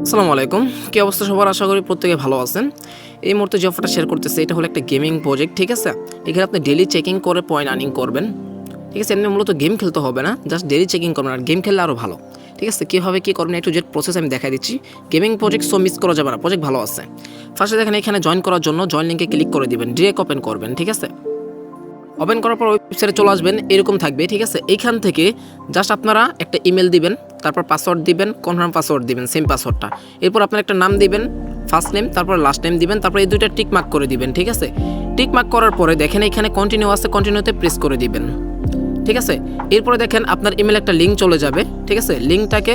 আসসালামু আলাইকুম। কি অবস্থা সবার? আশা করি প্রত্যেকে ভালো আছেন। এই মুহূর্তে যে অফারটা শেয়ার করতেছে, এটা হলো একটা গেমিং প্রজেক্ট ঠিক আছে? এখানে আপনি ডেলি চেকিং করে পয়েন্ট আর্নিং করবেন। ঠিক আছে? এমনি মূলত গেম খেলতে হবে না জাস্ট ডেলি চেকিং করবেন, আর গেম খেললে আরও ভালো। ঠিক আছে? কীভাবে কী করবেন, একটু জেড প্রসেস আমি দেখাই দিচ্ছি। গেমিং প্রজেক্ট সো মিস করা যাবে না প্রজেক্ট ভালো আছে। ফার্স্টে দেখেন, এখানে জয়েন করার জন্য জয়েন লিঙ্কে ক্লিক করে দিবেন ডিরেক্ট ওপেন করবেন, ঠিক আছে? ওপেন করার পর ওয়েবসাইটে চলে আসবেন, এরকম থাকবে, ঠিক আছে? এইখান থেকে জাস্ট আপনারা একটা ইমেল দিবেন তারপর পাসওয়ার্ড দিবেন কনফার্ম পাসওয়ার্ড দিবেন সেম পাসওয়ার্ডটা এরপর আপনার একটা নাম দিবেন ফার্স্ট নেম তারপর লাস্ট নেম দিবেন, তারপর এই দুইটা টিক মার্ক করে দিবেন, ঠিক আছে? টিক মার্ক করার পরে দেখেন এখানে কন্টিনিউ আছে কন্টিনিউতে প্রেস করে দিবেন, ঠিক আছে? এরপরে দেখেন আপনার ইমেল একটা লিঙ্ক চলে যাবে, ঠিক আছে? লিঙ্কটাকে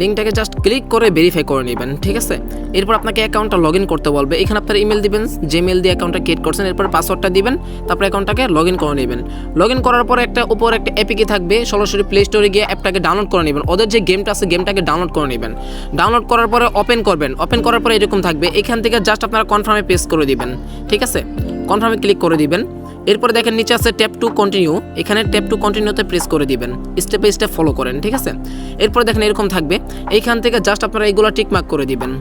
লিঙ্কটাকে জাস্ট ক্লিক করে ভেরিফাই করে নেবেন, ঠিক আছে? এরপর আপনাকে অ্যাকাউন্টটা লগ ইন করতে বলবে। এখানে আপনার ইমেল দিবেন যে মেল দিয়ে অ্যাকাউন্টটা ক্রিয়েট করছেন, এরপর পাসওয়ার্ডটা দিবেন, তারপর অ্যাকাউন্টটাকে লগ ইন করে নেবেন। লগ ইন করার পর একটা উপর একটা অ্যাপিকে থাকবে, সরাসরি প্লে স্টোরে গিয়ে অ্যাপটাকে ডাউনলোড করে নেবেন। ওদের যে গেমটা আছে গেমটাকে ডাউনলোড করে নেবেন। ডাউনলোড করার পরে ওপেন করবেন। ওপেন করার পরে এরকম থাকবে। এখান থেকে জাস্ট আপনারা কনফার্মে পেস করে দিবেন, ঠিক আছে? কনফার্মে ক্লিক করে দিবেন। এরপরে দেখেন নিচে আছে ট্যাপ টু কন্টিনিউ এখানে ট্যাপ টু কন্টিনিউতে প্রেস করে দিবেন। স্টেপ বাই স্টেপ ফলো করেন, ঠিক আছে? এরপরে দেখেন এরকম থাকবে। এইখান থেকে জাস্ট আপনারা এগুলো টিক মার্ক করে দিবেন।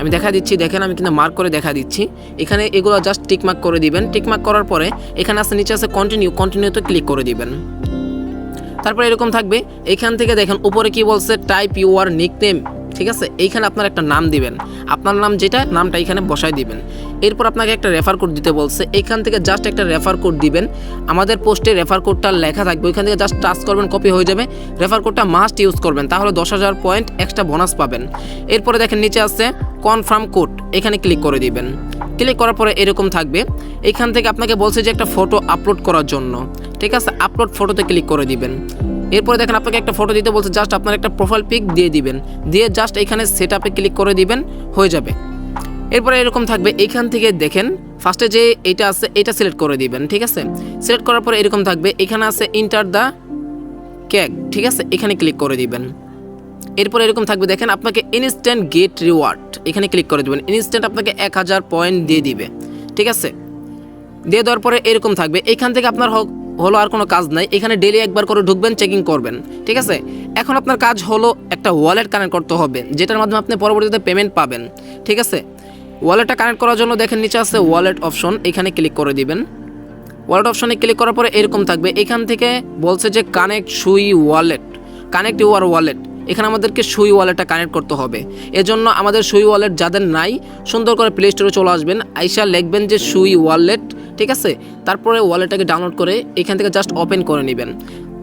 আমি দেখা দিচ্ছি, দেখেন আমি কিন্তু মার্ক করে দেখা দিচ্ছি। এখানে এগুলো জাস্ট টিক মার্ক করে দিবেন। টিক মার্ক করার পরে এখানে আছে, নিচে আছে কন্টিনিউ কন্টিনিউতে ক্লিক করে দিবেন। তারপরে এরকম থাকবে। এখান থেকে দেখেন উপরে কি বলছে টাইপ ইউর নিকনেম ঠিক আছে? এইখানে আপনার একটা নাম দিবেন। আপনার নাম যেটা, নামটা এখানে বসাই দিবেন। এরপর আপনাকে একটা রেফার কোড দিতে বলছে। এইখান থেকে জাস্ট একটা রেফার কোড দিবেন। আমাদের পোস্টে রেফার কোডটা লেখা থাকবে। ওইখান থেকে জাস্ট টাচ করবেন কপি হয়ে যাবে। রেফার কোডটা মাস্ট ইউজ করবেন। তাহলে দশ হাজার পয়েন্ট এক্সট্রা বোনাস পাবেন। এরপরে দেখেন নিচে আছে কনফার্ম কোড এখানে ক্লিক করে দিবেন। ক্লিক করার পরে এরকম থাকবে। এখান থেকে আপনাকে বলছে যে একটা ফটো আপলোড করার জন্য। ঠিক আছে? আপলোড ফটোতে ক্লিক করে দিবেন। এরপরে দেখেন আপনাকে একটা ফটো দিতে বলছে জাস্ট আপনার একটা প্রোফাইল পিক দিয়ে দিবেন। দিয়ে জাস্ট এখানে সেট আপে ক্লিক করে দিবেন, হয়ে যাবে। এরপরে এরকম থাকবে এইখান থেকে দেখেন ফার্স্টে যে এটা আছে, এটা সিলেক্ট করে দিবেন, ঠিক আছে? সিলেক্ট করার পরে এরকম থাকবে, এখানে আছে ইন্টার দ্য ক্যাক ঠিক আছে? এখানে ক্লিক করে দিবেন। এরপর এরকম থাকবে, দেখেন আপনাকে ইনস্ট্যান্ট গেট রিওয়ার্ড এখানে ক্লিক করে দেবেন। ইনস্ট্যান্ট আপনাকে এক হাজার পয়েন্ট দিয়ে দিবে, ঠিক আছে? দিয়ে দেওয়ার পরে এরকম থাকবে, এখান থেকে আপনার হোক হলো আর কোনো কাজ নাই, এখানে ডেলি একবার করে ঢুকবেন চেকিং করবেন, ঠিক আছে? এখন আপনার কাজ হলো একটা ওয়ালেট কানেক্ট করতে হবে, যেটার মাধ্যমে আপনি পরবর্তীতে পেমেন্ট পাবেন, ঠিক আছে? ওয়ালেটটা কানেক্ট করার জন্য দেখেন নিচে আছে ওয়ালেট অপশন এখানে ক্লিক করে দিবেন। ওয়ালেট অপশনে ক্লিক করার পরে এরকম থাকবে, এখান থেকে বলছে যে কানেক্ট সুই ওয়ালেট কানেক্ট ইউর ওয়ালেট এখানে আমাদেরকে সুই ওয়ালেটটা কানেক্ট করতে হবে। এজন্য আমাদের সুই ওয়ালেট যাদের নাই, সুন্দর করে প্লে স্টোরে চলে আসবেন, আইসা লিখবেন যে সুই ওয়ালেট ঠিক আছে? তারপরে ওয়ালেটটাকে ডাউনলোড করে এখান থেকে জাস্ট ওপেন করে নেবেন।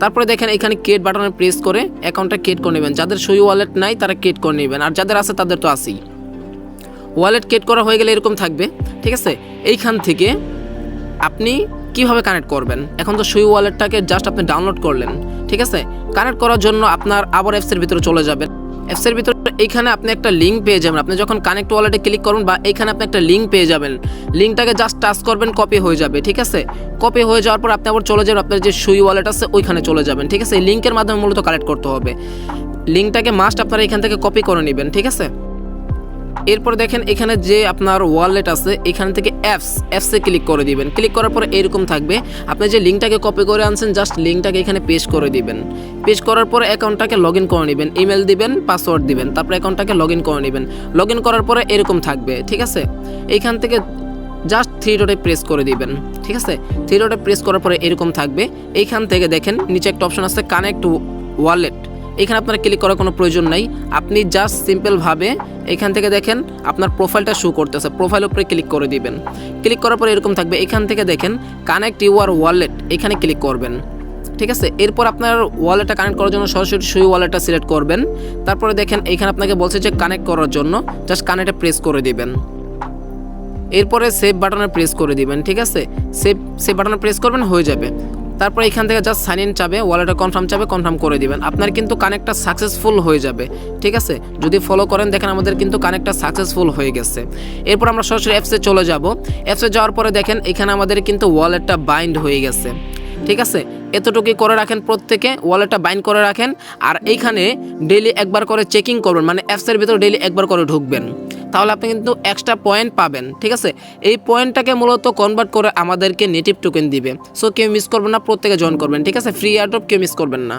তারপরে দেখেন এখানে ক্রিয়েট বাটনে প্রেস করে অ্যাকাউন্টটা ক্রিয়েট করে নেবেন। যাদের সুই ওয়ালেট নাই, তারা ক্রিয়েট করে নেবেন। আর যাদের আছে, তাদের তো আছেই। ওয়ালেট ক্রিয়েট করা হয়ে গেলে এরকম থাকবে, ঠিক আছে? এইখান থেকে আপনি কীভাবে কানেক্ট করবেন? এখন তো সুই ওয়ালেটটাকে জাস্ট আপনি ডাউনলোড করলেন, ঠিক আছে? কানেক্ট করার জন্য আপনার আবার অ্যাপসের ভিতরে চলে যাবেন অ্যাপসের ভিতরে এইখানে আপনি একটা লিঙ্ক পেয়ে যাবেন। আপনি যখন কানেক্ট ওয়ালেটে ক্লিক করুন বা এইখানে আপনি একটা লিঙ্ক পেয়ে যাবেন। লিঙ্কটাকে জাস্ট টাচ করবেন কপি হয়ে যাবে, ঠিক আছে? কপি হয়ে যাওয়ার পর আপনি আবার চলে যাবেন, আপনার যে সুই ওয়ালেট আছে, ওইখানে চলে যাবেন, ঠিক আছে? এই লিঙ্কের মাধ্যমে মূলত কালেক্ট করতে হবে। লিঙ্কটাকে মাস্ট আপনারা এখান থেকে কপি করে নেবেন, ঠিক আছে? এরপর দেখেন এখানে যে আপনার ওয়ালেট আছে, এখান থেকে অ্যাপস অ্যাপসে ক্লিক করে দিবেন। ক্লিক করার পরে এরকম থাকবে। আপনি যে লিঙ্কটাকে কপি করে আনছেন জাস্ট লিঙ্কটাকে এখানে পেস্ট করে দিবেন। পেস্ট করার পরে অ্যাকাউন্টটাকে লগ ইন করে নেবেন। ইমেল দিবেন পাসওয়ার্ড দিবেন, তারপরে অ্যাকাউন্টটাকে লগ ইন করে নেবেন। লগ ইন করার পরে এরকম থাকবে, ঠিক আছে? এইখান থেকে জাস্ট থ্রি ডটে প্রেস করে দিবেন, ঠিক আছে? থ্রি ডটে প্রেস করার পরে এরকম থাকবে। এইখান থেকে দেখেন, নিচে একটা অপশন আছে কানেক্ট ওয়ালেট এখানে আপনার ক্লিক করার কোনো প্রয়োজন নাই। আপনি জাস্ট সিম্পলভাবে এখান থেকে দেখেন আপনার প্রোফাইলটা শো করতেছে। প্রোফাইল উপরে ক্লিক করে দিবেন। ক্লিক করার পরে এরকম থাকবে। এখান থেকে দেখেন কানেক্ট ইউর ওয়ালেট এখানে ক্লিক করবেন। ঠিক আছে? এরপর আপনার ওয়ালেটটা কানেক্ট করার জন্য সরাসরি সুই ওয়ালেটটা সিলেক্ট করবেন। তারপরে দেখেন এখানে আপনাকে বলছে যে কানেক্ট করার জন্য জাস্ট কানেক্টে প্রেস করে দিবেন। এরপরে সেভ বাটনে প্রেস করে দিবেন। ঠিক আছে? সেভ সেভ বাটনে প্রেস করবেন, হয়ে যাবে। তারপরে এখান থেকে জাস্ট সাইন ইন চাবে ওয়ালেটে কনফার্ম চাবে কনফার্ম করে দিবেন। আপনার কিন্তু কানেক্টটা সাকসেসফুল হয়ে যাবে, ঠিক আছে? যদি ফলো করেন, দেখেন আমাদের কিন্তু কানেক্টটা সাকসেসফুল হয়ে গেছে। এরপর আমরা সরাসরি অ্যাপসে চলে যাব। অ্যাপসে যাওয়ার পরে দেখেন, এখানে আমাদের কিন্তু ওয়ালেটটা বাইন্ড হয়ে গেছে, ঠিক আছে? এতটুকুই করে রাখেন প্রত্যেকে ওয়ালেটটা বাইন্ড করে রাখেন, আর এইখানে ডেলি একবার করে চেকিং করবেন মানে অ্যাপসের ভিতরে ডেলি একবার করে ঢুকবেন। তাহলে আপনি কিন্তু এক্সট্রা পয়েন্ট পাবেন, ঠিক আছে? এই পয়েন্টটাকে মূলত কনভার্ট করে আমাদেরকে নেটিভ টোকেন দিবে। সো কেউ মিস করবেন না, প্রত্যেকে জয়েন করবেন, ঠিক আছে? ফ্রি এয়ারড্রপ কেউ মিস করবেন না।